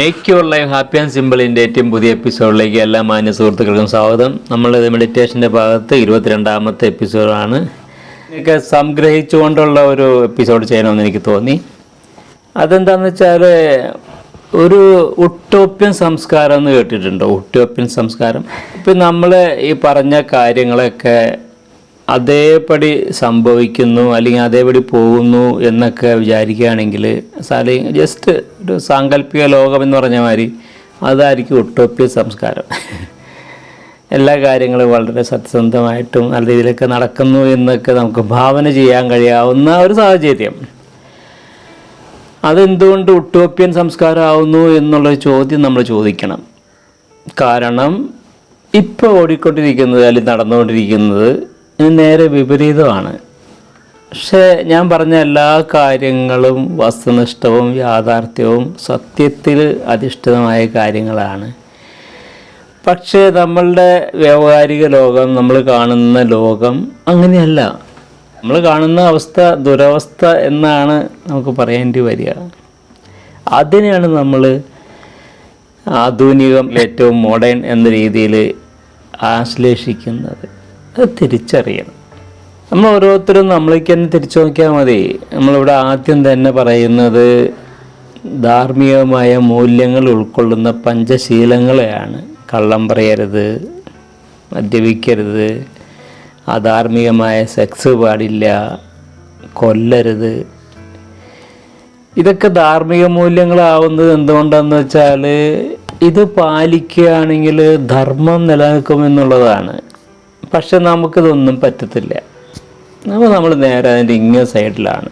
Make your life happy and സിമ്പിളിന്റെ ഏറ്റവും പുതിയ എപ്പിസോഡിലേക്ക് എല്ലാ മാന്യ സുഹൃത്തുക്കൾക്കും സ്വാഗതം. നമ്മൾ മെഡിറ്റേഷന്റെ ഭാഗത്ത് ഇരുപത്തിരണ്ടാമത്തെ എപ്പിസോഡാണ് എനിക്ക് സംഗ്രഹിച്ചുകൊണ്ടുള്ള ഒരു എപ്പിസോഡ് ചെയ്യണമെന്ന് എനിക്ക് തോന്നി. അതെന്താണെന്ന് വെച്ചാൽ ഒരു ഉട്ടോപ്യൻ സംസ്കാരം എന്ന് കേട്ടിട്ടുണ്ടോ? ഉട്ടോപ്യൻ സംസ്കാരം. ഇപ്പം നമ്മൾ ഈ പറഞ്ഞ കാര്യങ്ങളൊക്കെ അതേപടി സംഭവിക്കുന്നു അല്ലെങ്കിൽ അതേപടി പോകുന്നു എന്നൊക്കെ വിചാരിക്കുകയാണെങ്കിൽ സാലി ജസ്റ്റ് ഒരു സാങ്കല്പിക ലോകം എന്ന് പറഞ്ഞ മാതിരി അതായിരിക്കും ഒട്ടോപ്യ സംസ്കാരം. എല്ലാ കാര്യങ്ങളും വളരെ സത്യസന്ധമായിട്ടും നല്ല രീതിയിലൊക്കെ നടക്കുന്നു എന്നൊക്കെ നമുക്ക് ഭാവന ചെയ്യാൻ കഴിയാവുന്ന ഒരു സാഹചര്യം. അതെന്തുകൊണ്ട് ഒട്ടോപ്യൻ സംസ്കാരമാവുന്നു എന്നുള്ള ചോദ്യം നമ്മൾ ചോദിക്കണം. കാരണം ഇപ്പോൾ ഓടിക്കൊണ്ടിരിക്കുന്നത് അല്ലെങ്കിൽ നടന്നുകൊണ്ടിരിക്കുന്നത് ഇതിന് നേരെ വിപരീതമാണ്. പക്ഷേ ഞാൻ പറഞ്ഞ എല്ലാ കാര്യങ്ങളും വസ്തുനിഷ്ഠവും യാഥാർത്ഥ്യവും സത്യത്തിൽ അധിഷ്ഠിതമായ കാര്യങ്ങളാണ്. പക്ഷേ നമ്മളുടെ വ്യാവഹാരിക ലോകം നമ്മൾ കാണുന്ന ലോകം അങ്ങനെയല്ല. നമ്മൾ കാണുന്ന അവസ്ഥ ദുരവസ്ഥ എന്നാണ് നമുക്ക് പറയേണ്ടി വരിക. അതിനെയാണ് നമ്മൾ ആധുനികം ഏറ്റവും മോഡേൺ എന്ന രീതിയിൽ ആശ്ലേഷിക്കുന്നത്. തിരിച്ചറിയണം. നമ്മൾ ഓരോരുത്തരും നമ്മൾക്ക് തന്നെ തിരിച്ചു നോക്കിയാൽ മതി. നമ്മളിവിടെ ആദ്യം തന്നെ പറയുന്നത് ധാർമ്മികമായ മൂല്യങ്ങൾ ഉൾക്കൊള്ളുന്ന പഞ്ചശീലങ്ങളെയാണ്. കള്ളം പറയരുത് മദ്യപിക്കരുത് അധാർമികമായ സെക്സ് പാടില്ല കൊല്ലരുത്. ഇതൊക്കെ ധാർമ്മിക മൂല്യങ്ങളാവുന്നത് എന്തുകൊണ്ടാന്ന് വെച്ചാൽ ഇത് പാലിക്കുകയാണെങ്കിൽ ധർമ്മം നിലനിൽക്കുമെന്നുള്ളതാണ്. പക്ഷെ നമുക്കിതൊന്നും പറ്റത്തില്ല. അപ്പോൾ നമ്മൾ നേരെ അതിന്റെ ഇങ്ങ സൈഡിലാണ്.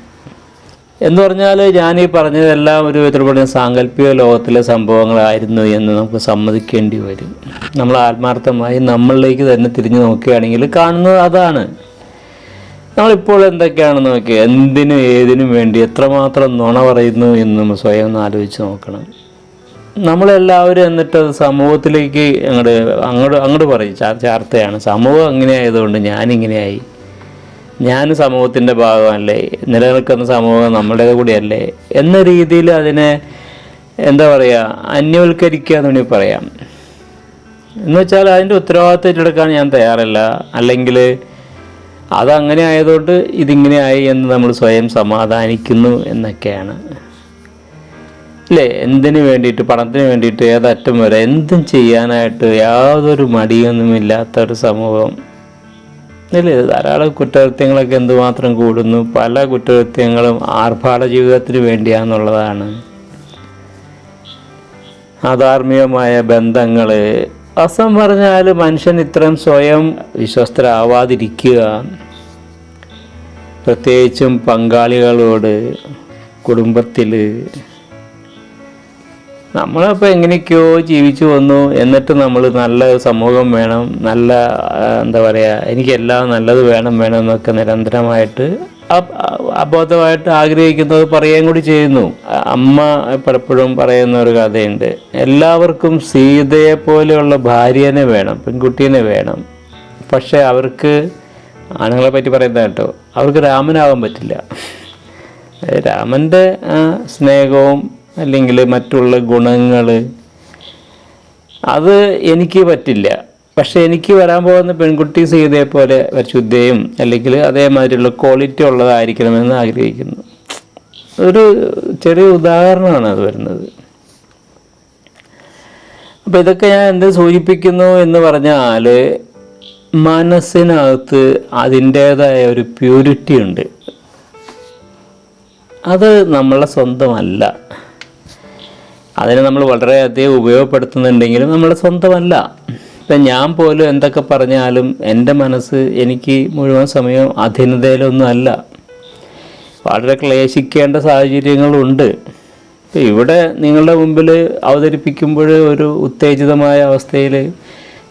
എന്ന് പറഞ്ഞാൽ ഞാൻ ഈ പറഞ്ഞതെല്ലാം ഒരു വിധത്തിൽ പറഞ്ഞ സാങ്കല്പിക ലോകത്തിലെ സംഭവങ്ങളായിരുന്നു എന്ന് നമുക്ക് സമ്മതിക്കേണ്ടി വരും. നമ്മൾ ആത്മാർത്ഥമായി നമ്മളിലേക്ക് തന്നെ തിരിഞ്ഞു നോക്കുകയാണെങ്കിൽ കാണുന്നത് അതാണ്. നമ്മളിപ്പോൾ എന്തൊക്കെയാണ് നോക്കി എന്തിനും ഏതിനും വേണ്ടി എത്രമാത്രം നുണ പറയുന്നു എന്ന് നമ്മൾ സ്വയം ആലോചിച്ച് നോക്കണം. നമ്മളെല്ലാവരും എന്നിട്ട് സമൂഹത്തിലേക്ക് അങ്ങോട്ട് അങ്ങോട്ട് അങ്ങോട്ട് പറയും ചാർത്തയാണ്. സമൂഹം അങ്ങനെ ആയതുകൊണ്ട് ഞാനിങ്ങനെയായി ഞാൻ സമൂഹത്തിന്റെ ഭാഗമല്ലേ? നിലനിൽക്കുന്ന സമൂഹം നമ്മുടേത് കൂടിയല്ലേ? എന്ന രീതിയിൽ അതിനെ എന്താ പറയുക അന്യവൽക്കരിക്കുക എന്ന് വേണമെങ്കിൽ പറയാം. എന്ന് വെച്ചാൽ അതിന്റെ ഉത്തരവാദിത്വം ഏറ്റെടുക്കാൻ ഞാൻ തയ്യാറല്ല. അല്ലെങ്കിൽ അതങ്ങനെ ആയതുകൊണ്ട് ഇതിങ്ങനെ ആയി എന്ന് നമ്മൾ സ്വയം സമാധാനിക്കുന്നു എന്നൊക്കെയാണ്. അല്ലേ എന്തിനു വേണ്ടിയിട്ട് പണത്തിന് വേണ്ടിയിട്ട് ഏതറ്റം വരെ എന്തും ചെയ്യാനായിട്ട് യാതൊരു മടിയൊന്നുമില്ലാത്ത ഒരു സമൂഹം. അല്ലേ ധാരാളം കുറ്റകൃത്യങ്ങളൊക്കെ എന്തുമാത്രം കൂടുന്നു? പല കുറ്റകൃത്യങ്ങളും ആർഭാട ജീവിതത്തിന് വേണ്ടിയാന്നുള്ളതാണ്. അധാർമികമായ ബന്ധങ്ങൾ അസം പറഞ്ഞാൽ മനുഷ്യൻ ഇത്രയും സ്വയം വിശ്വസ്തരാവാതിരിക്കുക. പ്രത്യേകിച്ചും പങ്കാളികളോട് കുടുംബത്തിൽ നമ്മളപ്പോൾ എങ്ങനെയൊക്കെയോ ജീവിച്ചു വന്നു. എന്നിട്ട് നമ്മൾ നല്ല സമൂഹം വേണം നല്ല എന്താ പറയുക എനിക്കെല്ലാം നല്ലത് വേണം വേണം എന്നൊക്കെ നിരന്തരമായിട്ട് അബോധമായിട്ട് ആഗ്രഹിക്കുന്നത് പറയുകയും കൂടി ചെയ്യുന്നു. അമ്മ പലപ്പോഴും പറയുന്ന ഒരു കഥയുണ്ട്. എല്ലാവർക്കും സീതയെ പോലെയുള്ള ഭാര്യനെ വേണം പെൺകുട്ടീനെ വേണം. പക്ഷേ അവർക്ക് ആണുങ്ങളെ പറ്റി പറയുന്നത് കേട്ടോ അവർക്ക് രാമനാവാൻ പറ്റില്ല. രാമന്റെ സ്നേഹവും അല്ലെങ്കിൽ മറ്റുള്ള ഗുണങ്ങൾ അത് എനിക്ക് പറ്റില്ല. പക്ഷേ എനിക്ക് വരാൻ പോകുന്ന പെൺകുട്ടി സീതയെ പോലെ പരിശുദ്ധയും അല്ലെങ്കിൽ അതേമാതിരിയുള്ള ക്വാളിറ്റി ഉള്ളതായിരിക്കണമെന്ന് ആഗ്രഹിക്കുന്നു. ഒരു ചെറിയ ഉദാഹരണമാണ് അത് വരുന്നത്. അപ്പോൾ ഇതൊക്കെ ഞാൻ എന്ത് സൂചിപ്പിക്കുന്നു എന്ന് പറഞ്ഞാൽ മനസ്സിനകത്ത് അതിന്റേതായ ഒരു പ്യൂരിറ്റി ഉണ്ട്. അത് നമ്മളെ സ്വന്തമല്ല. അതിനെ നമ്മൾ വളരെയധികം ഉപയോഗപ്പെടുത്തുന്നുണ്ടെങ്കിലും നമ്മുടെ സ്വന്തമല്ല. ഇപ്പം ഞാൻ പോലും എന്തൊക്കെ പറഞ്ഞാലും എന്റെ മനസ്സ് എനിക്ക് മുഴുവൻ സമയം അധീനതയിലൊന്നും അല്ല വളരെ ക്ലേശിക്കേണ്ട സാഹചര്യങ്ങളുണ്ട്. ഇപ്പം ഇവിടെ നിങ്ങളുടെ മുമ്പിൽ അവതരിപ്പിക്കുമ്പോൾ ഒരു ഉത്തേജിതമായ അവസ്ഥയിൽ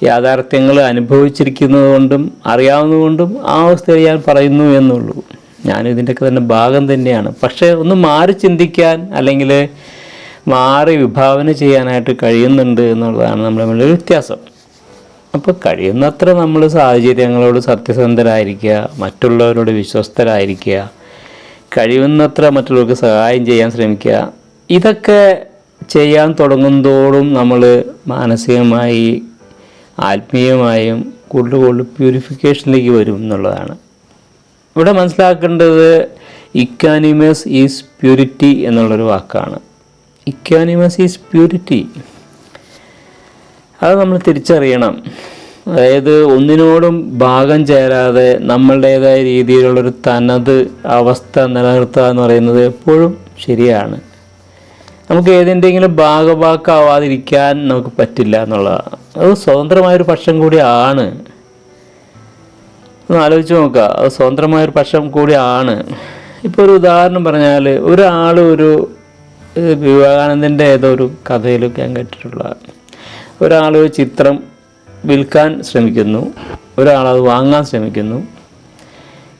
യാഥാർത്ഥ്യങ്ങൾ അനുഭവിച്ചിരിക്കുന്നതുകൊണ്ടും അറിയാവുന്നതുകൊണ്ടും ആ അവസ്ഥയിൽ ഞാൻ പറയുന്നു എന്നുള്ളൂ. ഞാൻ ഇതിന്റെയൊക്കെ തന്നെ ഭാഗം തന്നെയാണ്. പക്ഷേ ഒന്ന് മാറി ചിന്തിക്കാൻ അല്ലെങ്കിൽ മാറി വിഭാവന ചെയ്യാനായിട്ട് കഴിയുന്നുണ്ട് എന്നുള്ളതാണ് നമ്മൾ തമ്മിലുള്ള വ്യത്യാസം. അപ്പോൾ കഴിയുന്നത്ര നമ്മൾ സാഹചര്യങ്ങളോട് സത്യസന്ധരായിരിക്കുക മറ്റുള്ളവരോട് വിശ്വസ്തരായിരിക്കുക കഴിയുന്നത്ര മറ്റുള്ളവർക്ക് സഹായം ചെയ്യാൻ ശ്രമിക്കുക ഇതൊക്കെ ചെയ്യാൻ തുടങ്ങുന്തോറും നമ്മൾ മാനസികമായി ആത്മീയമായും കൂടുതൽ കൂടുതൽ പ്യൂരിഫിക്കേഷനിലേക്ക് വരും എന്നുള്ളതാണ്. ഇവിടെ മനസ്സിലാക്കേണ്ടത് ഇക്കാനിമസ് ഈസ് പ്യൂരിറ്റി എന്നുള്ളൊരു വാക്കാണ്. ഇക്കാനിമസ് ഈസ് പ്യൂരിറ്റി. അത് നമ്മൾ തിരിച്ചറിയണം. അതായത് ഒന്നിനോടും ഭാഗം ചേരാതെ നമ്മളുടേതായ രീതിയിലുള്ളൊരു തനത് അവസ്ഥ നിലനിർത്തുക എന്ന് പറയുന്നത് എപ്പോഴും ശരിയാണ്. നമുക്ക് ഏതിന്റെങ്കിലും ഭാഗഭാക്കാവാതിരിക്കാൻ നമുക്ക് പറ്റില്ല എന്നുള്ളതാണ്. അത് സ്വതന്ത്രമായൊരു പക്ഷം കൂടിയാണ്. ഒന്ന് ആലോചിച്ച് നോക്കുക. അത് സ്വതന്ത്രമായൊരു പക്ഷം കൂടിയാണ്. ഇപ്പോൾ ഒരു ഉദാഹരണം പറഞ്ഞാൽ ഒരാൾ ഒരു വിവേകാനന്ദന്റെ ഏതോ ഒരു കഥയിലൊക്കെ ഞാൻ കേട്ടിട്ടുള്ളതാണ് ഒരാൾ ഒരു ചിത്രം വിൽക്കാൻ ശ്രമിക്കുന്നു ഒരാൾ അത് വാങ്ങാൻ ശ്രമിക്കുന്നു.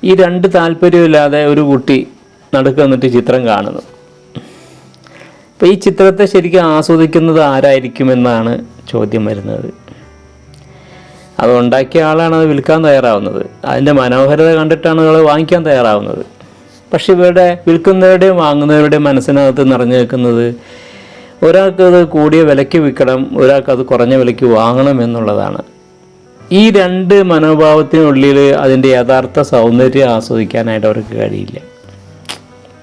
ഈ രണ്ട് താല്പര്യമില്ലാതെ ഒരു കുട്ടി നടുക്ക് വന്നിട്ട് ചിത്രം കാണുന്നു. അപ്പോൾ ഈ ചിത്രത്തെ ശരിക്കും ആസ്വദിക്കുന്നത് ആരായിരിക്കുമെന്നാണ് ചോദ്യം വരുന്നത്. അത് ഉണ്ടാക്കിയ ആളാണ് അത് വിൽക്കാൻ തയ്യാറാവുന്നത്. അതിന്റെ മനോഹരത കണ്ടിട്ടാണ് ആൾ വാങ്ങിക്കാൻ തയ്യാറാവുന്നത്. പക്ഷെ ഇവരുടെ വിൽക്കുന്നവരുടെയും വാങ്ങുന്നവരുടെയും മനസ്സിനകത്ത് നിറഞ്ഞു നിൽക്കുന്നത് ഒരാൾക്കത് കൂടിയ വിലയ്ക്ക് വിൽക്കണം ഒരാൾക്കത് കുറഞ്ഞ വിലയ്ക്ക് വാങ്ങണം എന്നുള്ളതാണ്. ഈ രണ്ട് മനോഭാവത്തിനുള്ളിൽ അതിന്റെ യഥാർത്ഥ സൗന്ദര്യം ആസ്വദിക്കാനായിട്ട് അവർക്ക് കഴിയില്ല.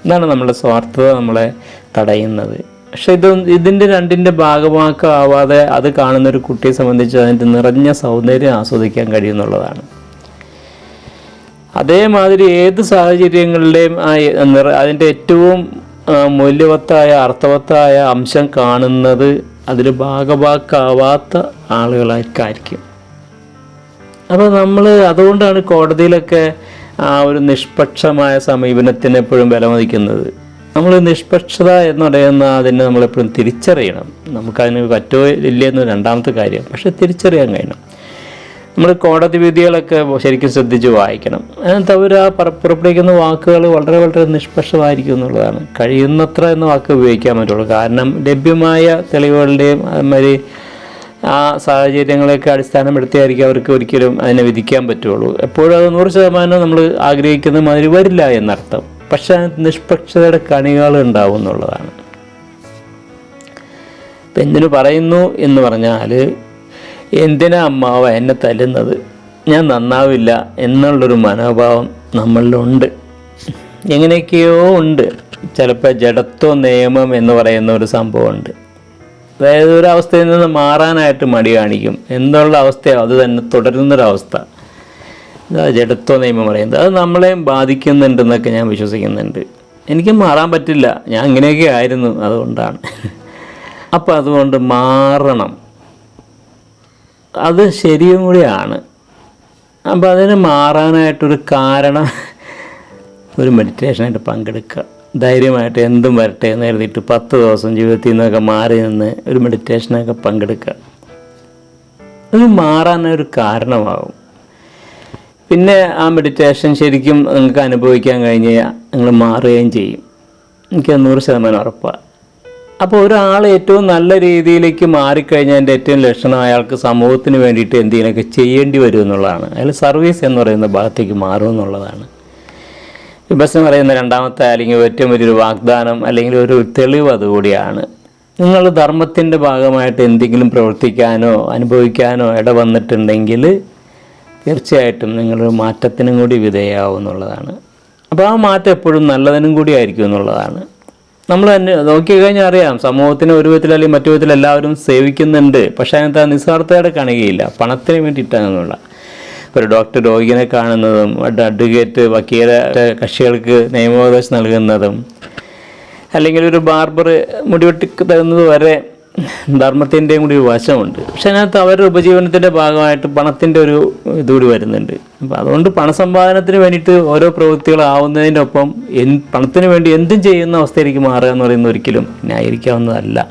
ഇതാണ് നമ്മുടെ സ്വാർത്ഥത നമ്മളെ തടയുന്നത്. പക്ഷെ ഇത് ഇതിന്റെ രണ്ടിന്റെ ഭാഗമാക്കാവാതെ അത് കാണുന്ന ഒരു കുട്ടിയെ സംബന്ധിച്ച് അതിന്റെ നിറഞ്ഞ സൗന്ദര്യം ആസ്വദിക്കാൻ കഴിയുന്നുള്ളതാണ്. അതേമാതിരി ഏത് സാഹചര്യങ്ങളിലെയും ആ അതിന്റെ ഏറ്റവും മൂല്യവത്തായ അർത്ഥവത്തായ അംശം കാണുന്നത് അതിൽ ഭാഗഭാക്കാവാത്ത ആളുകളായിരിക്കും. അപ്പോൾ നമ്മൾ അതുകൊണ്ടാണ് കോടതിയിലൊക്കെ ആ ഒരു നിഷ്പക്ഷമായ സമീപനത്തിന് എപ്പോഴും വിലമതിക്കുന്നത്. നമ്മൾ നിഷ്പക്ഷത എന്ന് പറയുന്ന അതിനെ നമ്മളെപ്പോഴും തിരിച്ചറിയണം. നമുക്കതിന് പറ്റുമോ ഇല്ലയെന്ന് രണ്ടാമത്തെ കാര്യം. പക്ഷെ തിരിച്ചറിയാൻ കഴിയണം. നമ്മൾ കോടതി വിധികളൊക്കെ ശരിക്കും ശ്രദ്ധിച്ച് വായിക്കണം. അവർ ആ പുറപ്പെടുവിക്കുന്ന വാക്കുകൾ വളരെ വളരെ നിഷ്പക്ഷമായിരിക്കും എന്നുള്ളതാണ്. കഴിയുന്നത്ര എന്ന വാക്ക് ഉപയോഗിക്കാൻ പറ്റുള്ളൂ. കാരണം ലഭ്യമായ തെളിവുകളുടെയും അതുമാതിരി ആ സാഹചര്യങ്ങളെയൊക്കെ അടിസ്ഥാനപ്പെടുത്തിയായിരിക്കും അവർക്ക് ഒരിക്കലും അതിനെ വിധിക്കാൻ പറ്റുള്ളൂ. എപ്പോഴും അത് നൂറ് ശതമാനം നമ്മൾ ആഗ്രഹിക്കുന്ന മാതിരി വരില്ല എന്നർത്ഥം. പക്ഷെ അതിനകത്ത് നിഷ്പക്ഷതയുടെ കണികൾ ഉണ്ടാവും എന്നുള്ളതാണ്. ഇപ്പം എന്തിനു പറയുന്നു എന്ന് പറഞ്ഞാൽ എന്തിനാ അമ്മാവ എന്നെ തല്ലുന്നത്? ഞാൻ നന്നാവില്ല എന്നുള്ളൊരു മനോഭാവം നമ്മളിലുണ്ട്. എങ്ങനെയൊക്കെയോ ഉണ്ട്. ചിലപ്പോൾ ജഡത്വ നിയമം എന്ന് പറയുന്ന ഒരു സംഭവമുണ്ട്. അതായത് ഒരു അവസ്ഥയിൽ നിന്ന് മാറാനായിട്ട് മടി കാണിക്കും. എന്നുള്ള അവസ്ഥയോ അത് തന്നെ തുടരുന്നൊരവസ്ഥ. ജഡത്വ നിയമം പറയുന്നത്. അത് നമ്മളെയും ബാധിക്കുന്നുണ്ടെന്നൊക്കെ ഞാൻ വിശ്വസിക്കുന്നുണ്ട്. എനിക്ക് മാറാൻ പറ്റില്ല. ഞാൻ ഇങ്ങനെയൊക്കെ ആയിരുന്നു അതുകൊണ്ടാണ്. അപ്പം അതുകൊണ്ട് മാറണം. അത് ശരിയും കൂടിയാണ്. അപ്പം അതിന് മാറാനായിട്ടൊരു കാരണം ഒരു മെഡിറ്റേഷനായിട്ട് പങ്കെടുക്കുക. ധൈര്യമായിട്ട് എന്തും വരട്ടെ എന്ന് എഴുതിയിട്ട് പത്ത് ദിവസം ജീവിതത്തിൽ നിന്നൊക്കെ മാറി നിന്ന് ഒരു മെഡിറ്റേഷനൊക്കെ പങ്കെടുക്കുക. അത് മാറാനൊരു കാരണമാകും പിന്നെ ആ മെഡിറ്റേഷൻ ശരിക്കും നിങ്ങൾക്ക് അനുഭവിക്കാൻ കഴിഞ്ഞ് നിങ്ങൾ മാറുകയും ചെയ്യും. എനിക്ക് നൂറ് ശതമാനം ഉറപ്പാണ് അപ്പോൾ ഒരാൾ ഏറ്റവും നല്ല രീതിയിലേക്ക് മാറിക്കഴിഞ്ഞാൽ ഏറ്റവും ലക്ഷണം അയാൾക്ക് സമൂഹത്തിന് വേണ്ടിയിട്ട് എന്തെങ്കിലുമൊക്കെ ചെയ്യേണ്ടി വരും എന്നുള്ളതാണ്. അയാൾ സർവീസ് എന്ന് പറയുന്ന ഭാഗത്തേക്ക് മാറും എന്നുള്ളതാണ്. വിഭസം പറയുന്ന രണ്ടാമത്തെ അല്ലെങ്കിൽ ഏറ്റവും വലിയൊരു വാഗ്ദാനം അല്ലെങ്കിൽ ഒരു തെളിവ് അതുകൂടിയാണ്. നിങ്ങൾ ധർമ്മത്തിന്റെ ഭാഗമായിട്ട് എന്തെങ്കിലും പ്രവർത്തിക്കാനോ അനുഭവിക്കാനോ ഇട വന്നിട്ടുണ്ടെങ്കിൽ തീർച്ചയായിട്ടും നിങ്ങളൊരു മാറ്റത്തിനും കൂടി വിധേയാവും എന്നുള്ളതാണ്. അപ്പോൾ ആ മാറ്റം എപ്പോഴും നല്ലതിനും കൂടി ആയിരിക്കും എന്നുള്ളതാണ്. നമ്മൾ തന്നെ നോക്കിക്കഴിഞ്ഞാൽ അറിയാം സമൂഹത്തിന് ഒരു വിധത്തിൽ അല്ലെങ്കിൽ മറ്റു വിധത്തിൽ എല്ലാവരും സേവിക്കുന്നുണ്ട്. പക്ഷേ അതിനകത്ത് നിസ്വാർത്ഥതയുടെ കാണുകയില്ല. പണത്തിന് വേണ്ടിയിട്ടാണെന്നുള്ള ഒരു ഡോക്ടർ രോഗിനെ കാണുന്നതും അഡ്വക്കേറ്റ് വക്കീല കക്ഷികൾക്ക് നിയമോപദേശം നൽകുന്നതും അല്ലെങ്കിൽ ഒരു ബാർബർ മുടിവെട്ടി തരുന്നത് വരെ ധർമ്മത്തിന്റെയും കൂടി ഒരു വശമുണ്ട്. പക്ഷെ അതിനകത്ത് അവരുടെ ഉപജീവനത്തിന്റെ ഭാഗമായിട്ട് പണത്തിന്റെ ഒരു ഇതുകൂടി വരുന്നുണ്ട്. അപ്പോൾ അതുകൊണ്ട് പണസമ്പാദനത്തിന് വേണ്ടിയിട്ട് ഓരോ പ്രവൃത്തികളാവുന്നതിന്റെ ഒപ്പം എൻ പണത്തിന് വേണ്ടി എന്തും ചെയ്യുന്ന അവസ്ഥയിലേക്ക് മാറുക എന്ന് പറയുന്ന ഒരിക്കലും ന്യായീകരിക്കാവുന്നതല്ല.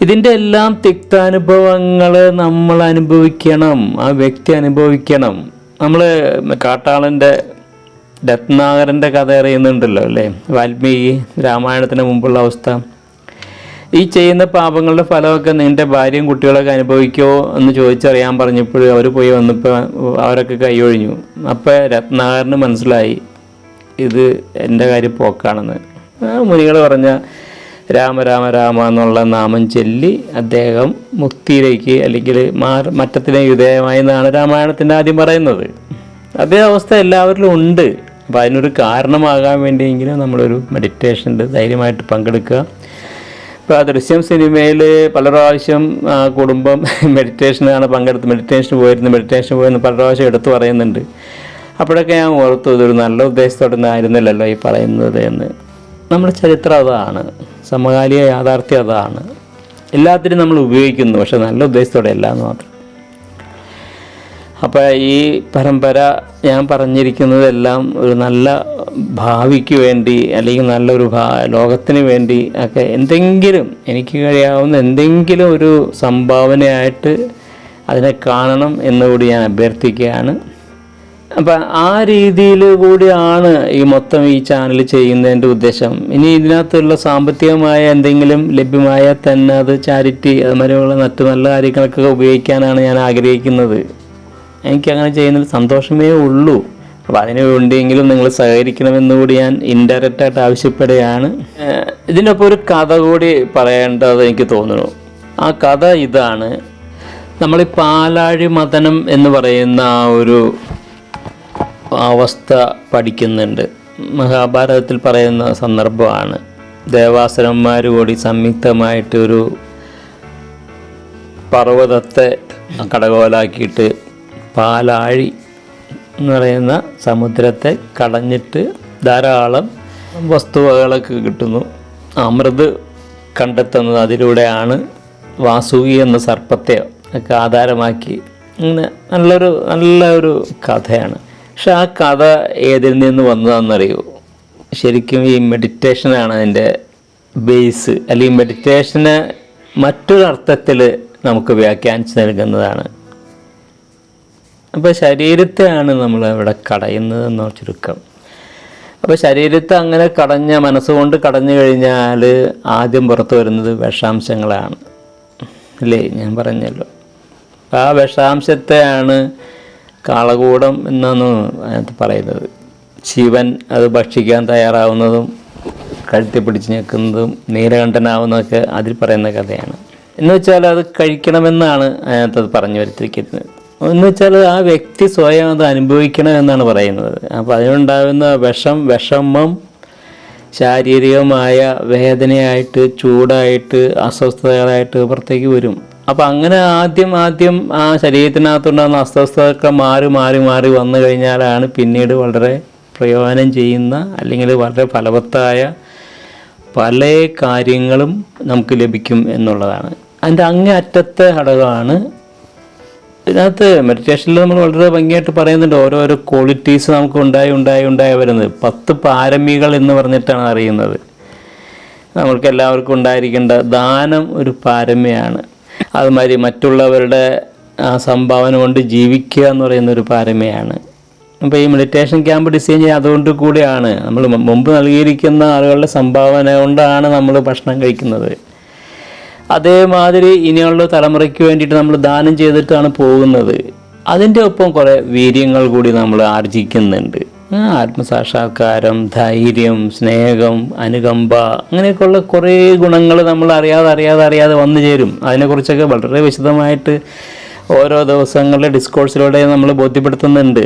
ഇതിന്റെ എല്ലാം തിക്താനുഭവങ്ങൾ നമ്മൾ അനുഭവിക്കണം. ആ വ്യക്തി അനുഭവിക്കണം. നമ്മൾ കാട്ടാളന്റെ രത്നാകരന്റെ കഥ അറിയുന്നുണ്ടല്ലോ അല്ലേ? വാൽമീകി രാമായണത്തിന് മുമ്പുള്ള അവസ്ഥ. ഈ ചെയ്യുന്ന പാപങ്ങളുടെ ഫലമൊക്കെ നിന്റെ ഭാര്യയും കുട്ടികളൊക്കെ അനുഭവിക്കോ എന്ന് ചോദിച്ചറിയാൻ പറഞ്ഞപ്പോൾ അവർ പോയി വന്നപ്പോൾ അവരൊക്കെ കൈയൊഴിഞ്ഞു അപ്പോൾ രത്നാകരന് മനസ്സിലായി ഇത് എന്റെ കാര്യം പോക്കാണെന്ന്. മുനികൾ പറഞ്ഞ രാമ രാമ രാമ എന്നുള്ള നാമം ചൊല്ലി അദ്ദേഹം മുക്തിയിലേക്ക് അല്ലെങ്കിൽ മാർ മറ്റത്തിനെ വിധേയമായി എന്നാണ് രാമായണത്തിന്റെ ആദ്യം പറയുന്നത്. അതേ അവസ്ഥ എല്ലാവരിലും ഉണ്ട്. അപ്പോൾ അതിനൊരു കാരണമാകാൻ വേണ്ടിയെങ്കിലും നമ്മളൊരു മെഡിറ്റേഷന്റെ ധൈര്യമായിട്ട് പങ്കെടുക്കുക. ഇപ്പോൾ ആ ദൃശ്യം സിനിമയിൽ പല പ്രാവശ്യം കുടുംബം മെഡിറ്റേഷനാണ് പങ്കെടുത്ത് മെഡിറ്റേഷൻ പോയിരുന്നു മെഡിറ്റേഷൻ പോയെന്ന് പല പ്രാവശ്യം എടുത്തു പറയുന്നുണ്ട്. അപ്പോഴൊക്കെ ഞാൻ ഓർത്തു ഇതൊരു നല്ല ഉദ്ദേശത്തോടെ ആയിരുന്നില്ലല്ലോ ഈ പറയുന്നത് എന്ന്. നമ്മുടെ ചരിത്രം അതാണ് സമകാലിക യാഥാർത്ഥ്യം അതാണ്. എല്ലാത്തിനും നമ്മൾ ഉപയോഗിക്കുന്നു പക്ഷെ നല്ല ഉദ്ദേശത്തോടെ അല്ല എന്ന് മാത്രം. അപ്പോൾ ഈ പരമ്പര ഞാൻ പറഞ്ഞിരിക്കുന്നതെല്ലാം ഒരു നല്ല ഭാവിക്ക് വേണ്ടി അല്ലെങ്കിൽ നല്ലൊരു ഭാ ലോകത്തിന് വേണ്ടി ഒക്കെ എന്തെങ്കിലും എനിക്ക് കഴിയാവുന്ന എന്തെങ്കിലും ഒരു സംഭാവനയായിട്ട് അതിനെ കാണണം എന്നുകൂടി ഞാൻ അഭ്യർത്ഥിക്കുകയാണ്. അപ്പം ആ രീതിയിൽ കൂടിയാണ് ഈ മൊത്തം ഈ ചാനൽ ചെയ്യുന്നതിന്റെ ഉദ്ദേശം. ഇനി ഇതിനകത്തുള്ള സാമ്പത്തികമായ എന്തെങ്കിലും ലഭ്യമായാൽ തന്നെ അത് ചാരിറ്റി അതുമാതിരിയുള്ള മറ്റു നല്ല കാര്യങ്ങൾക്കൊക്കെ ഉപയോഗിക്കാനാണ് ഞാൻ ആഗ്രഹിക്കുന്നത്. എനിക്കങ്ങനെ ചെയ്യുന്നതിൽ സന്തോഷമേ ഉള്ളൂ. അപ്പോൾ അതിനു വേണ്ടിയെങ്കിലും നിങ്ങൾ സഹകരിക്കണമെന്ന് കൂടി ഞാൻ ഇൻഡയറക്റ്റ് ആയിട്ട് ആവശ്യപ്പെടുകയാണ്. ഇതിനൊപ്പം ഒരു കഥ കൂടി പറയേണ്ടത് എനിക്ക് തോന്നുന്നു. ആ കഥ ഇതാണ്. നമ്മൾ ഈ പാലാഴി മതനം എന്ന് പറയുന്ന ആ ഒരു അവസ്ഥ പഠിക്കുന്നുണ്ട്. മഹാഭാരതത്തിൽ പറയുന്ന സന്ദർഭമാണ്. ദേവാസുരന്മാർ കൂടി സംയുക്തമായിട്ടൊരു പർവതത്തെ കടകോലാക്കിയിട്ട് പാലാഴി എന്ന് പറയുന്ന സമുദ്രത്തെ കടഞ്ഞിട്ട് ധാരാളം വസ്തുവകളൊക്കെ കിട്ടുന്നു. അമൃത് കണ്ടെത്തുന്നത് അതിലൂടെയാണ് വാസുകി എന്ന സർപ്പത്തെ ഒക്കെ ആധാരമാക്കി. അങ്ങനെ നല്ലൊരു നല്ലൊരു കഥയാണ്. പക്ഷെ ആ കഥ ഏതിൽ നിന്ന് വന്നതാണെന്നറിയൂ? ശരിക്കും ഈ മെഡിറ്റേഷനാണ് അതിന്റെ ബേസ് അല്ലെങ്കിൽ മെഡിറ്റേഷന് മറ്റൊരർത്ഥത്തിൽ നമുക്ക് വ്യാഖ്യാനിച്ച് നൽകുന്നതാണ്. അപ്പോൾ ശരീരത്തെയാണ് നമ്മൾ അവിടെ കടയുന്നത് എന്ന് ചുരുക്കം. അപ്പോൾ ശരീരത്തെ അങ്ങനെ കടഞ്ഞ മനസ്സുകൊണ്ട് കടഞ്ഞു കഴിഞ്ഞാൽ ആദ്യം പുറത്തു വരുന്നത് വിഷാംശങ്ങളാണ്. അല്ലേ ഞാൻ പറഞ്ഞല്ലോ. ആ വിഷാംശത്തെയാണ് കാളകൂടം എന്നാണ് അതിനകത്ത് പറയുന്നത്. ശിവൻ അത് ഭക്ഷിക്കാൻ തയ്യാറാവുന്നതും കഴുത്തി പിടിച്ച് ഞെക്കുന്നതും നീലകണ്ഠനാവുന്നതൊക്കെ അതിൽ പറയുന്ന കഥയാണ്. എന്ന് വെച്ചാൽ അത് കഴിക്കണമെന്നാണ് അതിനകത്ത് അത് പറഞ്ഞു വരുത്തിയിരിക്കുന്നത്. എന്ന് വെച്ചാൽ ആ വ്യക്തി സ്വയം അത് അനുഭവിക്കണം എന്നാണ് പറയുന്നത്. അപ്പോൾ അതിനുണ്ടാകുന്ന വിഷം വിഷമം ശാരീരികമായ വേദനയായിട്ട് ചൂടായിട്ട് അസ്വസ്ഥതകളായിട്ട് പുറത്തേക്ക് വരും. അപ്പോൾ അങ്ങനെ ആദ്യം ആദ്യം ആ ശരീരത്തിനകത്തുണ്ടാകുന്ന അസ്വസ്ഥതയൊക്കെ മാറി മാറി മാറി വന്നു കഴിഞ്ഞാലാണ് പിന്നീട് വളരെ പ്രയോജനം ചെയ്യുന്ന അല്ലെങ്കിൽ വളരെ ഫലവത്തായ പല കാര്യങ്ങളും നമുക്ക് ലഭിക്കും എന്നുള്ളതാണ്. അതിന്റെ അങ്ങേ അറ്റത്തെ ഘടകമാണ് ഇതിനകത്ത് മെഡിറ്റേഷനിൽ നമ്മൾ വളരെ ഭംഗിയായിട്ട് പറയുന്നുണ്ട്. ഓരോരോ ക്വാളിറ്റീസ് നമുക്ക് ഉണ്ടായി ഉണ്ടായി ഉണ്ടായി വരുന്നത്. പത്ത് പാരമികൾ എന്ന് പറഞ്ഞിട്ടാണ് അറിയുന്നത്. നമ്മൾക്ക് എല്ലാവർക്കും ഉണ്ടായിരിക്കേണ്ട ദാനം ഒരു പാരമ്യമാണ്. അതുമാതിരി മറ്റുള്ളവരുടെ ആ സംഭാവന കൊണ്ട് ജീവിക്കുക എന്ന് പറയുന്ന ഒരു പാരമ്യമാണ്. അപ്പോൾ ഈ മെഡിറ്റേഷൻ ക്യാമ്പ് ഡിസൈൻ ചെയ്യുക അതുകൊണ്ട് കൂടിയാണ്. നമ്മൾ മുമ്പ് നൽകിയിരിക്കുന്ന ആളുകളുടെ സംഭാവന കൊണ്ടാണ് നമ്മൾ ഭക്ഷണം കഴിക്കുന്നത്. അതേമാതിരി ഇനിയുള്ള തലമുറയ്ക്ക് വേണ്ടിയിട്ട് നമ്മൾ ദാനം ചെയ്തിട്ടാണ് പോകുന്നത്. അതിന്റെ ഒപ്പം കുറേ വീര്യങ്ങൾ കൂടി നമ്മൾ ആർജിക്കുന്നുണ്ട്. ആത്മസാക്ഷാത്കാരം ധൈര്യം സ്നേഹം അനുകമ്പ അങ്ങനെയൊക്കെയുള്ള കുറേ ഗുണങ്ങൾ നമ്മൾ അറിയാതെ അറിയാതെ അറിയാതെ വന്നു ചേരും. അതിനെക്കുറിച്ചൊക്കെ വളരെ വിശദമായിട്ട് ഓരോ ദിവസങ്ങളിലെ ഡിസ്കോഴ്സിലൂടെ നമ്മൾ ബോധ്യപ്പെടുത്തുന്നുണ്ട്.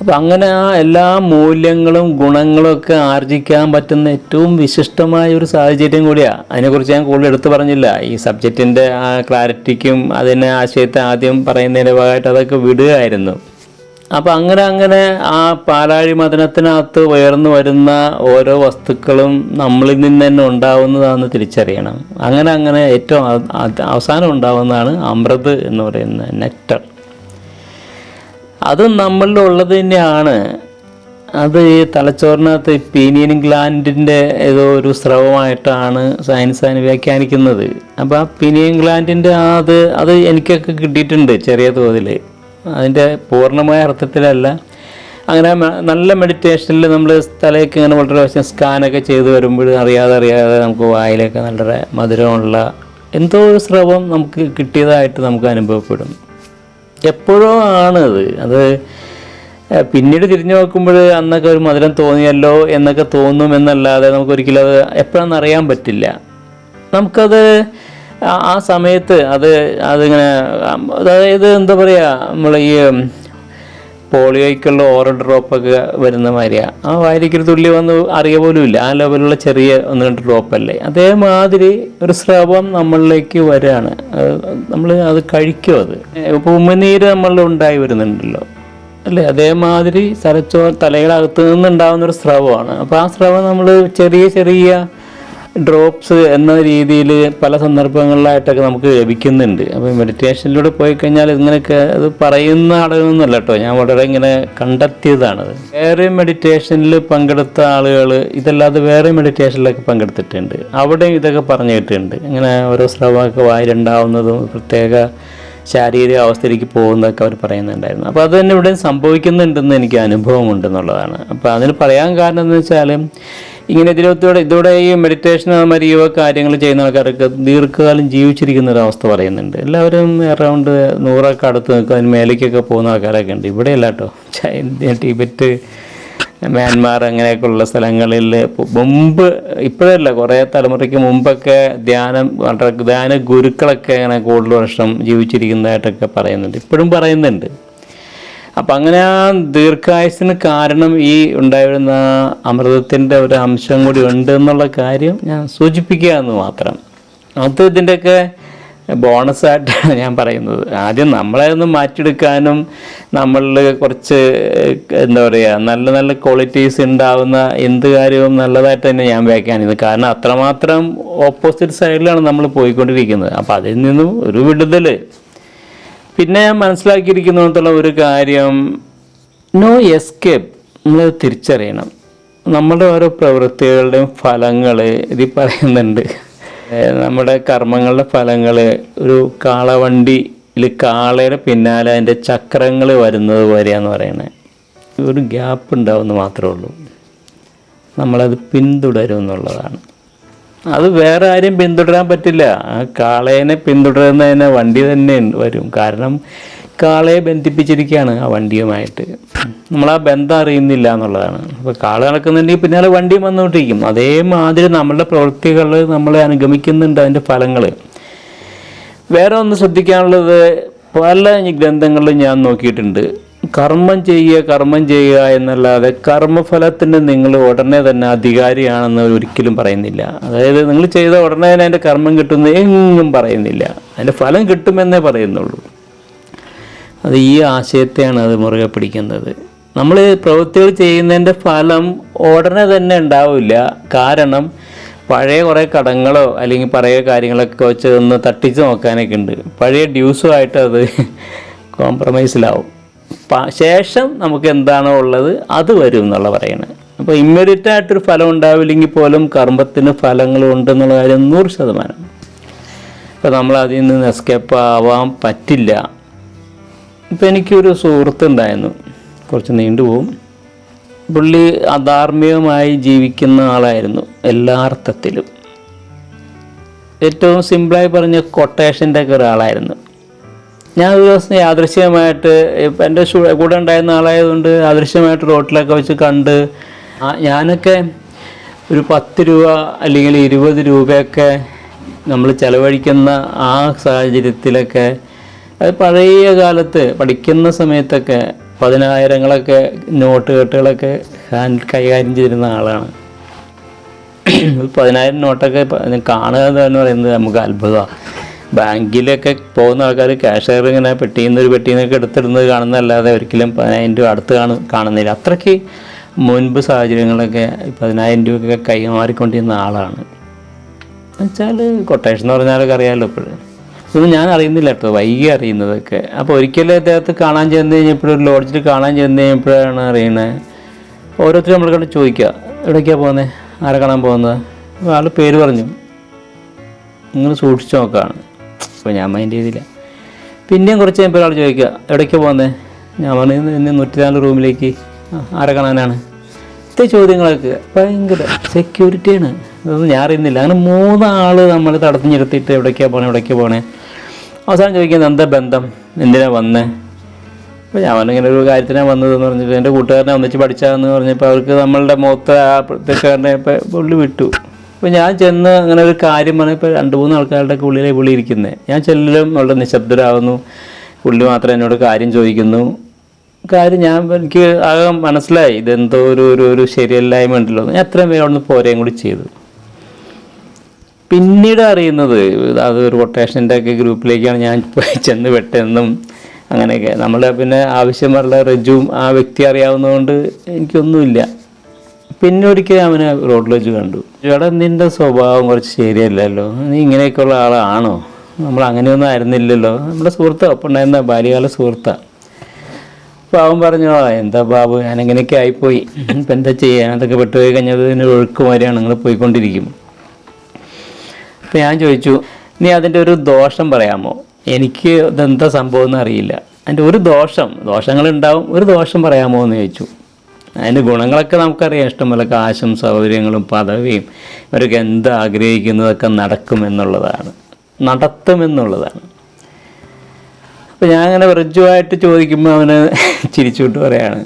അപ്പം അങ്ങനെ ആ എല്ലാ മൂല്യങ്ങളും ഗുണങ്ങളും ഒക്കെ ആർജിക്കാൻ പറ്റുന്ന ഏറ്റവും വിശിഷ്ടമായ ഒരു സാഹചര്യം കൂടിയാണ് അതിനെക്കുറിച്ച് ഞാൻ കൂടുതൽ എടുത്തു പറഞ്ഞില്ല. ഈ സബ്ജക്റ്റിന്റെ ആ ക്ലാരിറ്റിക്കും അതിനെ ആശയത്തെ ആദ്യം പറയുന്നതിന്റെ ഭാഗമായിട്ട് അതൊക്കെ വിടുകയായിരുന്നു. അപ്പം അങ്ങനെ അങ്ങനെ ആ പാലാഴി മദനത്തിനകത്ത് ഉയർന്നു വരുന്ന ഓരോ വസ്തുക്കളും നമ്മളിൽ നിന്ന് തന്നെ ഉണ്ടാവുന്നതാണെന്ന് തിരിച്ചറിയണം. അങ്ങനെ അങ്ങനെ ഏറ്റവും അവസാനം ഉണ്ടാവുന്നതാണ് അമൃത് എന്ന് പറയുന്ന നെക്ടർ അത് നമ്മളിൽ നമ്മളിലുള്ളത് തന്നെയാണ്. അത് ഈ തലച്ചോറിനകത്ത് പീനിയൻ ഗ്ലാൻഡിന്റെ ഏതോ ഒരു സ്രവമായിട്ടാണ് സയൻസ് അതിന് വ്യാഖ്യാനിക്കുന്നത്. അപ്പോൾ ആ പീനിയൻ ഗ്ലാൻഡിന്റെ ആ അത് അത് എനിക്കൊക്കെ കിട്ടിയിട്ടുണ്ട് ചെറിയ തോതിൽ. അതിന്റെ പൂർണമായ അർത്ഥത്തിലല്ല. അങ്ങനെ നല്ല മെഡിറ്റേഷനിൽ നമ്മൾ തലയൊക്കെ ഇങ്ങനെ വളരെ വശം സ്കാനൊക്കെ ചെയ്ത് വരുമ്പോൾ അറിയാതെ അറിയാതെ നമുക്ക് വായിലൊക്കെ നല്ല മധുരമുള്ള എന്തോ ഒരു സ്രവം നമുക്ക് കിട്ടിയതായിട്ട് നമുക്ക് അനുഭവപ്പെടും. എപ്പോഴോ ആണത് അത് പിന്നീട് തിരിഞ്ഞു നോക്കുമ്പോൾ അന്നൊക്കെ ഒരു മധുരം തോന്നിയല്ലോ എന്നൊക്കെ തോന്നും എന്നല്ലാതെ നമുക്ക് ഒരിക്കലും അത് എപ്പോഴാണെന്ന് അറിയാൻ പറ്റില്ല. നമുക്കത് ആ സമയത്ത് അത് അതിങ്ങനെ അതായത് എന്താ പറയുക നമ്മൾ ഈ പോളിയോയ്ക്കുള്ള ഓറൽ ഡ്രോപ്പൊക്കെ വരുന്ന മാതിരിയാണ് ആ വാരിക്കൊരു തുള്ളി വന്ന് അറിയ പോലുമില്ല ആ ലെവലുള്ള ചെറിയ ഒന്ന് രണ്ട് ഡ്രോപ്പല്ലേ. അതേമാതിരി ഒരു സ്രവം നമ്മളിലേക്ക് വരികയാണ് നമ്മൾ അത് കഴിക്കും അത്. ഇപ്പോൾ ഉമ്മനീര് നമ്മളിൽ ഉണ്ടായി വരുന്നുണ്ടല്ലോ. അല്ലേ? അതേമാതിരി തലച്ചോ തലയുടെ അകത്ത് നിന്നുണ്ടാകുന്ന ഒരു സ്രവമാണ്. അപ്പോൾ ആ സ്രവം നമ്മൾ ചെറിയ ചെറിയ ഡ്രോപ്സ് എന്ന രീതിയിൽ പല സന്ദർഭങ്ങളിലായിട്ടൊക്കെ നമുക്ക് ലഭിക്കുന്നുണ്ട്. അപ്പോൾ മെഡിറ്റേഷനിലൂടെ പോയി കഴിഞ്ഞാൽ ഇങ്ങനെയൊക്കെ അത് പറയുന്ന ആളുകളൊന്നുമല്ല കേട്ടോ. ഞാൻ വളരെ ഇങ്ങനെ കണ്ടെത്തിയതാണത് വേറെ മെഡിറ്റേഷനിൽ പങ്കെടുത്ത ആളുകൾ ഇതല്ലാതെ വേറെ മെഡിറ്റേഷനിലൊക്കെ പങ്കെടുത്തിട്ടുണ്ട്. അവിടെയും ഇതൊക്കെ പറഞ്ഞു ഇങ്ങനെ ഓരോ സ്രവമൊക്കെ വായിലുണ്ടാവുന്നതും പ്രത്യേക ശാരീരിക അവസ്ഥയിലേക്ക് പോകുന്നതൊക്കെ അവർ പറയുന്നുണ്ടായിരുന്നു. അപ്പോൾ അത് തന്നെ ഇവിടെ സംഭവിക്കുന്നുണ്ടെന്ന് എനിക്ക് അനുഭവമുണ്ട് എന്നുള്ളതാണ്. അപ്പോൾ അതിന് പറയാൻ കാരണം എന്ന് വെച്ചാൽ ഇങ്ങനെ ഇതിലൂടെ ഇതോടെ ഈ മെഡിറ്റേഷൻ മാതിരി യുവ കാര്യങ്ങൾ ചെയ്യുന്ന ആൾക്കാർക്ക് ദീർഘകാലം ജീവിച്ചിരിക്കുന്ന ഒരു അവസ്ഥ പറയുന്നുണ്ട്. എല്ലാവരും അറൗണ്ട് നൂറൊക്കെ അടുത്ത് നിൽക്കും അതിന് മേലേക്കൊക്കെ പോകുന്ന ആൾക്കാരൊക്കെ ഉണ്ട്. ഇവിടെയല്ല കേട്ടോ. ടിബറ്റ് മ്യാൻമാർ അങ്ങനെയൊക്കെയുള്ള സ്ഥലങ്ങളിൽ മുമ്പ് ഇപ്പോഴല്ല കുറേ തലമുറയ്ക്ക് മുമ്പൊക്കെ ധ്യാനം ധ്യാന ഗുരുക്കളൊക്കെ അങ്ങനെ കൂടുതൽ വർഷം ജീവിച്ചിരിക്കുന്നതായിട്ടൊക്കെ പറയുന്നുണ്ട്. ഇപ്പോഴും പറയുന്നുണ്ട്. അപ്പം അങ്ങനെ ആ ദീർഘായുസിന് കാരണം ഈ ഉണ്ടായിരുന്ന അമൃതത്തിന്റെ ഒരു അംശം കൂടി ഉണ്ട് എന്നുള്ള കാര്യം ഞാൻ സൂചിപ്പിക്കുക എന്ന് മാത്രം. അത് ഇതിന്റെയൊക്കെ ബോണസായിട്ടാണ് ഞാൻ പറയുന്നത്. ആദ്യം നമ്മളെ ഒന്ന് മാറ്റിയെടുക്കാനും നമ്മളിൽ കുറച്ച് എന്താ പറയുക നല്ല നല്ല ക്വാളിറ്റീസ് ഉണ്ടാവുന്ന എന്ത് കാര്യവും നല്ലതായിട്ട് തന്നെ ഞാൻ വ്യാഖ്യാനിക്കുന്നത് കാരണം അത്രമാത്രം ഓപ്പോസിറ്റ് സൈഡിലാണ് നമ്മൾ പോയിക്കൊണ്ടിരിക്കുന്നത്. അപ്പം അതിൽ നിന്നും ഒരു വിടുതൽ. പിന്നെ ഞാൻ മനസ്സിലാക്കിയിരിക്കുന്നിടത്തോളം ഒരു കാര്യം നോ എസ്കേപ്പ് നമ്മൾ തിരിച്ചറിയണം. നമ്മുടെ ഓരോ പ്രവൃത്തികളുടെയും ഫലങ്ങൾ ഇതിൽ പറയുന്നുണ്ട്. നമ്മുടെ കർമ്മങ്ങളുടെ ഫലങ്ങൾ ഒരു കാളവണ്ടിയിൽ കാളയുടെ പിന്നാലെ അതിന്റെ ചക്രങ്ങൾ വരുന്നത് പോലെയാന്ന് പറയണത് ഒരു ഗ്യാപ്പ് ഉണ്ടാവുമെന്ന് മാത്രമേ ഉള്ളൂ. നമ്മളത് പിന്തുടരും എന്നുള്ളതാണ് അത് വേറെ ആരും പിന്തുടരാൻ പറ്റില്ല. ആ കാളേനെ പിന്തുടരുന്നതിന് വണ്ടി തന്നെ വരും. കാരണം കാളയെ ബന്ധിപ്പിച്ചിരിക്കുകയാണ് ആ വണ്ടിയുമായിട്ട്. നമ്മൾ ആ ബന്ധം അറിയുന്നില്ല എന്നുള്ളതാണ്. അപ്പോൾ കാള നടക്കുന്നുണ്ടെങ്കിൽ പിന്നാലെ വണ്ടി വന്നുകൊണ്ടിരിക്കും. അതേമാതിരി നമ്മളുടെ പ്രവൃത്തികൾ നമ്മളെ അനുഗമിക്കുന്നുണ്ട് അതിന്റെ ഫലങ്ങൾ വേറെ ഒന്ന് ശ്രദ്ധിക്കാനുള്ളത് പല ഗ്രന്ഥങ്ങളിലും ഞാൻ നോക്കിയിട്ടുണ്ട്. കർമ്മം ചെയ്യുക കർമ്മം ചെയ്യുക എന്നല്ലാതെ കർമ്മഫലത്തിന് നിങ്ങൾ ഉടനെ തന്നെ അധികാരിയാണെന്ന് ഒരിക്കലും പറയുന്നില്ല. അതായത് നിങ്ങൾ ചെയ്ത ഉടനെ തന്നെ അതിന്റെ കർമ്മം കിട്ടുന്ന എങ്ങും പറയുന്നില്ല. അതിന്റെ ഫലം കിട്ടുമെന്നേ പറയുന്നുള്ളൂ. അത് ഈ ആശയത്തെയാണ് അത് മുറുകെ പിടിക്കുന്നത്. നമ്മൾ പ്രവൃത്തികൾ ചെയ്യുന്നതിന്റെ ഫലം ഉടനെ തന്നെ ഉണ്ടാവില്ല. കാരണം പഴയ കുറേ കടങ്ങളോ അല്ലെങ്കിൽ പഴയ കാര്യങ്ങളൊക്കെ വെച്ച് ഒന്ന് തട്ടിച്ച് നോക്കാനൊക്കെ ഉണ്ട്. പഴയ ഡ്യൂസുമായിട്ട് അത് കോംപ്രമൈസിലാവും ശേഷം നമുക്ക് എന്താണോ ഉള്ളത് അത് വരും എന്നുള്ള പറയണത് അപ്പോൾ ഇമ്മീഡിയറ്റ് ആയിട്ടൊരു ഫലം ഉണ്ടാവില്ലെങ്കിൽ പോലും കർമ്മത്തിന് ഫലങ്ങൾ ഉണ്ടെന്നുള്ള കാര്യം നൂറ് ശതമാനം. അപ്പോൾ നമ്മൾ അതിൽ നിന്ന് എസ്കേപ്പ് ആവാൻ പറ്റില്ല. ഇപ്പം എനിക്കൊരു സുഹൃത്തുണ്ടായിരുന്നു കുറച്ച് നീണ്ടുപോകും പുള്ളി അധാർമികമായി ജീവിക്കുന്ന ആളായിരുന്നു എല്ലാ അർത്ഥത്തിലും ഏറ്റവും സിമ്പിളായി പറഞ്ഞ കൊട്ടേഷന്റെ ഒക്കെ ഒരാളായിരുന്നു. ഞാൻ ഒരു ദിവസം യാദൃശ്യമായിട്ട് ഇപ്പം എന്റെ കൂടെ ഉണ്ടായിരുന്ന ആളായതുകൊണ്ട് യാദൃശ്യമായിട്ട് റോട്ടിലൊക്കെ വെച്ച് കണ്ട് ഞാനൊക്കെ ഒരു പത്ത് രൂപ അല്ലെങ്കിൽ ഇരുപത് രൂപയൊക്കെ നമ്മൾ ചിലവഴിക്കുന്ന ആ സാഹചര്യത്തിലൊക്കെ അത് പഴയ കാലത്ത് പഠിക്കുന്ന സമയത്തൊക്കെ പതിനായിരങ്ങളൊക്കെ നോട്ട് കെട്ടുകളൊക്കെ ഹാൻഡ് കൈകാര്യം ചെയ്തിരുന്ന ആളാണ്. പതിനായിരം നോട്ടൊക്കെ കാണുക എന്ന് പറയുന്നത് നമുക്ക് അത്ഭുതമാണ് ബാങ്കിലൊക്കെ പോകുന്ന ആൾക്കാർ ക്യാഷയർ ഇങ്ങനെ പെട്ടിയിൽ നിന്ന് ഒരു പെട്ടിയിൽ നിന്നൊക്കെ എടുത്തിടുന്നത് കാണുന്നതല്ലാതെ ഒരിക്കലും പതിനായിരം രൂപ അടുത്ത് കാണു കാണുന്നില്ല. അത്രയ്ക്ക് മുൻപ് സാഹചര്യങ്ങളൊക്കെ പതിനായിരം രൂപയൊക്കെ കൈമാറിക്കൊണ്ടിരുന്ന ആളാണ്. എന്നുവെച്ചാൽ കൊട്ടേഷൻ എന്ന് പറഞ്ഞാലൊക്കെ അറിയാമല്ലോ ഇപ്പോഴും. ഇതൊന്നും ഞാൻ അറിയുന്നില്ല കേട്ടോ വൈകി അറിയുന്നതൊക്കെ. അപ്പോൾ ഒരിക്കലും അദ്ദേഹത്തെ കാണാൻ ചെന്ന് കഴിഞ്ഞപ്പോഴൊരു ലോഡ്ജിൽ കാണാൻ ചെന്ന് കഴിഞ്ഞപ്പോഴാണ് അറിയണത് ഓരോരുത്തരും നമ്മൾ കണ്ട് ചോദിക്കുക എവിടേക്കാണ് പോകുന്നത് ആരെ കാണാൻ പോകുന്നത് അപ്പോൾ ആൾ പേര് പറഞ്ഞു. നിങ്ങൾ സൂക്ഷിച്ചു നോക്കുകയാണ് അപ്പോൾ ഞാൻ മൈൻഡ് ചെയ്തില്ല. പിന്നെയും കുറച്ച് കഴിയുമ്പോൾ ഒരാൾ ചോദിക്കുക എവിടേക്കാണ് പോകുന്നത് ഞാൻ പറഞ്ഞു ഇന്ന് നൂറ്റിനാല് റൂമിലേക്ക്. ആരെ കാണാനാണ്? ഇത്തെ ചോദ്യങ്ങളൊക്കെ. ഭയങ്കര സെക്യൂരിറ്റിയാണ് ഇതൊന്നും ഞാൻ അറിയുന്നില്ല. അങ്ങനെ മൂന്നാൾ നമ്മൾ തടഞ്ഞു നിർത്തിയിട്ട് എവിടേക്കാണ് പോകണേ എവിടേക്കാണ് പോണേ. അവസാനം ചോദിക്കുന്നത് എന്താ ബന്ധം? എന്തിനാ വന്നേ? അപ്പോൾ ഇങ്ങനെ ഒരു കാര്യത്തിനാണ് വന്നതെന്ന് പറഞ്ഞിട്ട് എന്റെ കൂട്ടുകാരനെ ഒന്നിച്ച് പഠിച്ചാന്ന് പറഞ്ഞപ്പോൾ അവർക്ക് നമ്മളുടെ മൂത്ത ആ പ്രത്യക്ഷക്കാരനെ ഇപ്പോൾ പുള്ളി വിട്ടു. അപ്പോൾ ഞാൻ ചെന്ന് അങ്ങനെ ഒരു കാര്യം പറഞ്ഞപ്പോൾ രണ്ട് മൂന്ന് ആൾക്കാരുടെ ഉള്ളിലെ പുള്ളി ഇരിക്കുന്നത് ഞാൻ ചെല്ലലും വളരെ നിശബ്ദരാകുന്നു പുള്ളി മാത്രം എന്നോട് കാര്യം ചോദിക്കുന്നു. കാര്യം ഞാൻ എനിക്ക് ആകെ മനസ്സിലായി ഇതെന്തോ ഒരു ഒരു ശരിയല്ലായ്മ ഉണ്ടല്ലോ. ഞാൻ അത്രയും പേര് അവിടെ പോരുകയും കൂടി ചെയ്തു. പിന്നീട് അറിയുന്നത് അത് ഒരു കൊട്ടേഷന്റെ ഒക്കെ ഗ്രൂപ്പിലേക്കാണ് ഞാൻ പോയി ചെന്ന് പെട്ടെന്നും അങ്ങനെയൊക്കെ. നമ്മളെ പിന്നെ ആവശ്യമുള്ള റജുവും ആ വ്യക്തി അറിയാവുന്നതുകൊണ്ട് എനിക്കൊന്നുമില്ല. പിന്നെ ഒരിക്കൽ അവനെ റോഡിൽ വെച്ച് കണ്ടു. ഇവിടെ നിന്റെ സ്വഭാവം കുറച്ച് ശരിയല്ലല്ലോ. നീ ഇങ്ങനെയൊക്കെയുള്ള ആളാണോ? നമ്മൾ അങ്ങനെയൊന്നും ആയിരുന്നില്ലല്ലോ. നമ്മുടെ സുഹൃത്ത് ഒപ്പം ഉണ്ടായിരുന്ന ബാല്യകാല സുഹൃത്താണ് അപ്പോൾ അവൻ പറഞ്ഞു എന്താ ബാബു? ഞാൻ അങ്ങനെയൊക്കെ ആയിപ്പോയി. ഇപ്പം എന്താ ചെയ്യാൻ അതൊക്കെ പെട്ടുപോയി കഴിഞ്ഞത് ഇതിന് ഒഴുക്ക് മാതിരിയാണ്. നിങ്ങൾ പോയിക്കൊണ്ടിരിക്കും. അപ്പം ഞാൻ ചോദിച്ചു നീ അതിന്റെ ഒരു ദോഷം പറയാമോ? എനിക്ക് ഇതെന്താ സംഭവം എന്ന് അറിയില്ല. അതിന്റെ ഒരു ദോഷം ദോഷങ്ങളുണ്ടാവും ഒരു ദോഷം പറയാമോ എന്ന് ചോദിച്ചു. അതിന്റെ ഗുണങ്ങളൊക്കെ നമുക്കറിയാം ഇഷ്ടംപോലെ കാശും സൗകര്യങ്ങളും പദവിയും ഇവരൊക്കെ എന്ത് ആഗ്രഹിക്കുന്നതൊക്കെ നടക്കുമെന്നുള്ളതാണ് നടത്തുമെന്നുള്ളതാണ് അപ്പോൾ ഞാൻ അങ്ങനെ വൃജുവായിട്ട് ചോദിക്കുമ്പോൾ അവന് ചിരിച്ചുവിട്ട് പറയാണ്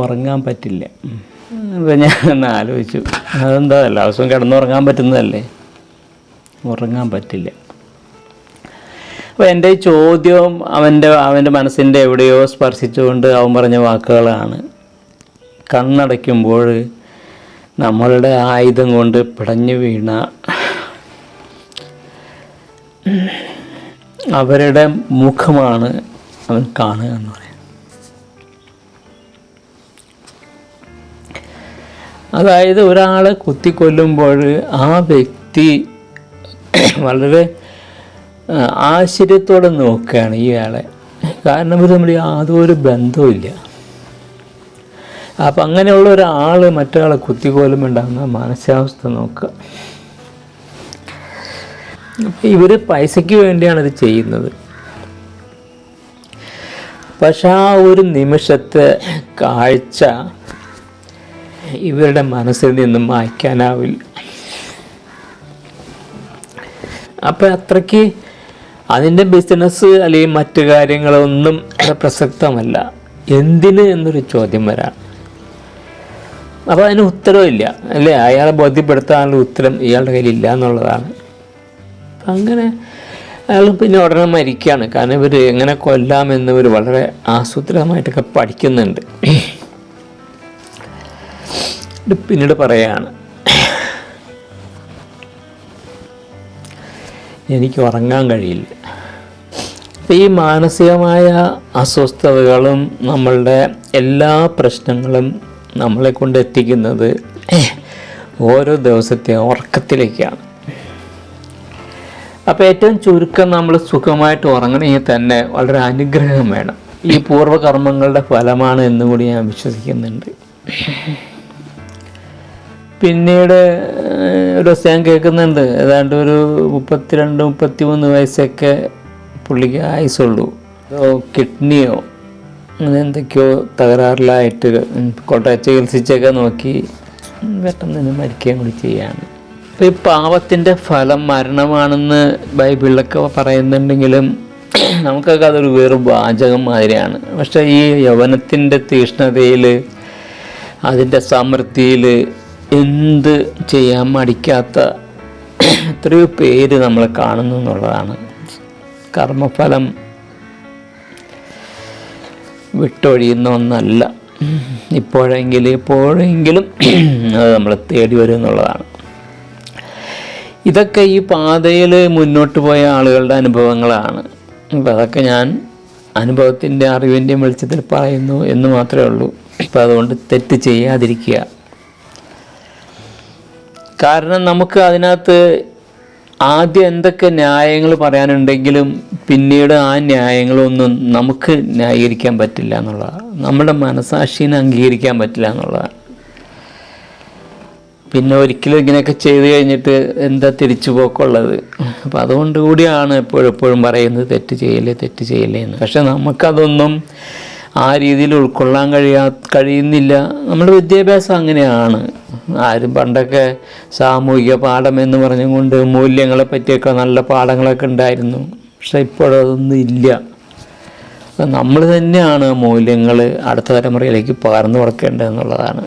ഉറങ്ങാൻ പറ്റില്ല. അപ്പോൾ ഞാൻ ആലോചിച്ചു അതെന്താ എല്ലാ ദിവസവും കിടന്നുറങ്ങാൻ പറ്റുന്നതല്ലേ? ഉറങ്ങാൻ പറ്റില്ല. അപ്പോൾ എന്റെ ചോദ്യവും അവന്റെ അവന്റെ മനസ്സിന്റെ എവിടെയോ സ്പർശിച്ചുകൊണ്ട് അവൻ പറഞ്ഞ വാക്കുകളാണ്. കണ്ണടയ്ക്കുമ്പോൾ നമ്മളുടെ ആയുധം കൊണ്ട് പിടഞ്ഞു വീണ അവരുടെ മുഖമാണ് അവൻ കാണുക എന്ന് പറയാം. അതായത് ഒരാളെ കുത്തിക്കൊല്ലുമ്പോൾ ആ വ്യക്തി വളരെ ആശ്ചര്യത്തോടെ നോക്കുകയാണ് ഇയാളെ. കാരണം ഇത് നമ്മൾ യാതൊരു ബന്ധവുമില്ല അപ്പം അങ്ങനെയുള്ള ഒരാൾ മറ്റൊരാളെ കുത്തിക്കോലും ഉണ്ടാകുന്ന മാനസികാവസ്ഥ നോക്കുക. ഇവർ പൈസയ്ക്ക് വേണ്ടിയാണ് ഇത് ചെയ്യുന്നത്. പക്ഷെ ആ ഒരു നിമിഷത്തെ കാഴ്ച ഇവരുടെ മനസ്സിൽ നിന്നും മായ്ക്കാനാവില്ല. അപ്പം അത്രയ്ക്ക് അതിന്റെ ബിസിനസ് അല്ലെങ്കിൽ മറ്റു കാര്യങ്ങളൊന്നും പ്രസക്തമല്ല. എന്തിന് എന്നൊരു ചോദ്യം വരാം. അപ്പോൾ അതിന് ഉത്തരവില്ല അല്ലേ? അയാളെ ബോധ്യപ്പെടുത്താനുള്ള ഉത്തരം ഇയാളുടെ കയ്യിൽ ഇല്ല എന്നുള്ളതാണ്. അങ്ങനെ അയാൾ പിന്നെ ഉടനെ മരിക്കുകയാണ്. കാരണം ഇവർ എങ്ങനെ കൊല്ലാമെന്ന് ഇവർ വളരെ ആസൂത്രിതമായിട്ടൊക്കെ പഠിക്കുന്നുണ്ട്. പിന്നീട് പറയാണ്. എനിക്ക് ഉറങ്ങാൻ കഴിയില്ല. ഈ മാനസികമായ അസ്വസ്ഥതകളും നമ്മളുടെ എല്ലാ പ്രശ്നങ്ങളും നമ്മളെ കൊണ്ട് എത്തിക്കുന്നത് ഓരോ ദിവസത്തെ ഉറക്കത്തിലേക്കാണ്. അപ്പോൾ ഏറ്റവും ചുരുക്കം നമ്മൾ സുഖമായിട്ട് ഉറങ്ങണമെങ്കിൽ തന്നെ വളരെ അനുഗ്രഹം വേണം. ഈ പൂർവകർമ്മങ്ങളുടെ ഫലമാണ് എന്നും കൂടി ഞാൻ വിശ്വസിക്കുന്നുണ്ട്. പിന്നീട് ഒരു ഞാൻ കേൾക്കുന്നുണ്ട്. ഏതാണ്ട് ഒരു മുപ്പത്തിരണ്ട് മുപ്പത്തി മൂന്ന് വയസ്സൊക്കെ പുള്ളിക്ക് ആയുസുള്ളൂ കിഡ്നിയോ അങ്ങനെ എന്തൊക്കെയോ തകരാറിലായിട്ട് കോട്ടയ ചികിത്സിച്ചൊക്കെ നോക്കി പെട്ടെന്ന് തന്നെ മരിക്കുകയും കൂടി ചെയ്യാണ് അപ്പോൾ ഈ പാവത്തിന്റെ ഫലം മരണമാണെന്ന് ബൈബിളിലൊക്കെ പറയുന്നുണ്ടെങ്കിലും നമുക്കൊക്കെ അതൊരു വെറും വാചകം മാതിരിയാണ്. പക്ഷേ ഈ യൗവനത്തിന്റെ തീഷ്ണതയിൽ അതിന്റെ സമൃദ്ധിയിൽ എന്ത് ചെയ്യാൻ മടിക്കാത്ത എത്രയോ പേര് നമ്മൾ കാണുന്നു എന്നുള്ളതാണ്. കർമ്മഫലം വിട്ടൊഴിയുന്ന ഒന്നല്ല. ഇപ്പോഴെങ്കിലും ഇപ്പോഴെങ്കിലും അത് നമ്മൾ തേടി വരും എന്നുള്ളതാണ്. ഇതൊക്കെ ഈ പാതയിൽ മുന്നോട്ട് പോയ ആളുകളുടെ അനുഭവങ്ങളാണ്. അപ്പം അതൊക്കെ ഞാൻ അനുഭവത്തിന്റെ അറിവിന്റെയും വെളിച്ചത്തിൽ പറയുന്നു എന്ന് മാത്രമേ ഉള്ളൂ. അപ്പോൾ അതുകൊണ്ട് തെറ്റ് ചെയ്യാതിരിക്കുക. കാരണം നമുക്ക് അതിനകത്ത് ആദ്യം എന്തൊക്കെ ന്യായങ്ങൾ പറയാനുണ്ടെങ്കിലും പിന്നീട് ആ ന്യായങ്ങളൊന്നും നമുക്ക് ന്യായീകരിക്കാൻ പറ്റില്ല എന്നുള്ളതാണ് നമ്മുടെ മനസാക്ഷിനെ അംഗീകരിക്കാൻ പറ്റില്ല എന്നുള്ളതാണ് പിന്നെ ഒരിക്കലും ഇങ്ങനെയൊക്കെ ചെയ്തു കഴിഞ്ഞിട്ട് എന്താ തിരിച്ചു പോക്കുള്ളത്? അപ്പം അതുകൊണ്ട് കൂടിയാണ് എപ്പോഴും എപ്പോഴും പറയുന്നത് തെറ്റ് ചെയ്യല്ലേ തെറ്റ് ചെയ്യല്ലേ എന്ന്. പക്ഷെ നമുക്കതൊന്നും ആ രീതിയിൽ ഉൾക്കൊള്ളാൻ കഴിയാ കഴിയുന്നില്ല. നമ്മുടെ വിദ്യാഭ്യാസം അങ്ങനെയാണ്. ആരും പണ്ടൊക്കെ സാമൂഹിക പാഠം എന്ന് പറഞ്ഞുകൊണ്ട് മൂല്യങ്ങളെ പറ്റിയൊക്കെ നല്ല പാഠങ്ങളൊക്കെ ഉണ്ടായിരുന്നു. പക്ഷെ ഇപ്പോഴതൊന്നും ഇല്ല. നമ്മൾ തന്നെയാണ് മൂല്യങ്ങൾ അടുത്ത തലമുറയിലേക്ക് പകർന്നു കൊടുക്കേണ്ടത് എന്നുള്ളതാണ്.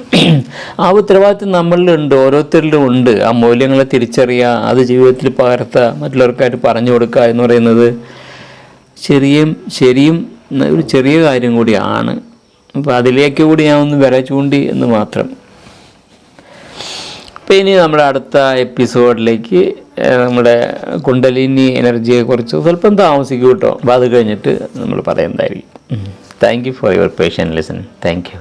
ആ ഉത്തരവാദിത്വം നമ്മളിലുണ്ട് ഓരോരുത്തരിലും ഉണ്ട്. ആ മൂല്യങ്ങളെ തിരിച്ചറിയുക അത് ജീവിതത്തിൽ പകർത്തുക മറ്റുള്ളവർക്കായിട്ട് പറഞ്ഞു കൊടുക്കുക എന്ന് പറയുന്നത് ശരിയും ശരിയും ഒരു ചെറിയ കാര്യം കൂടിയാണ്. അപ്പോൾ അതിലേക്ക് കൂടി ഞാൻ ഒന്ന് വില ചൂണ്ടി എന്ന് മാത്രം. അപ്പോൾ ഇനി നമ്മുടെ അടുത്ത എപ്പിസോഡിലേക്ക് നമ്മുടെ കുണ്ടലിനി എനർജിയെക്കുറിച്ച് സ്വല്പം താമസിക്കും കേട്ടോ അപ്പോൾ അത് കഴിഞ്ഞിട്ട് നമ്മൾ പറയുന്നതായിരിക്കും. Thank you for your patience listen thank you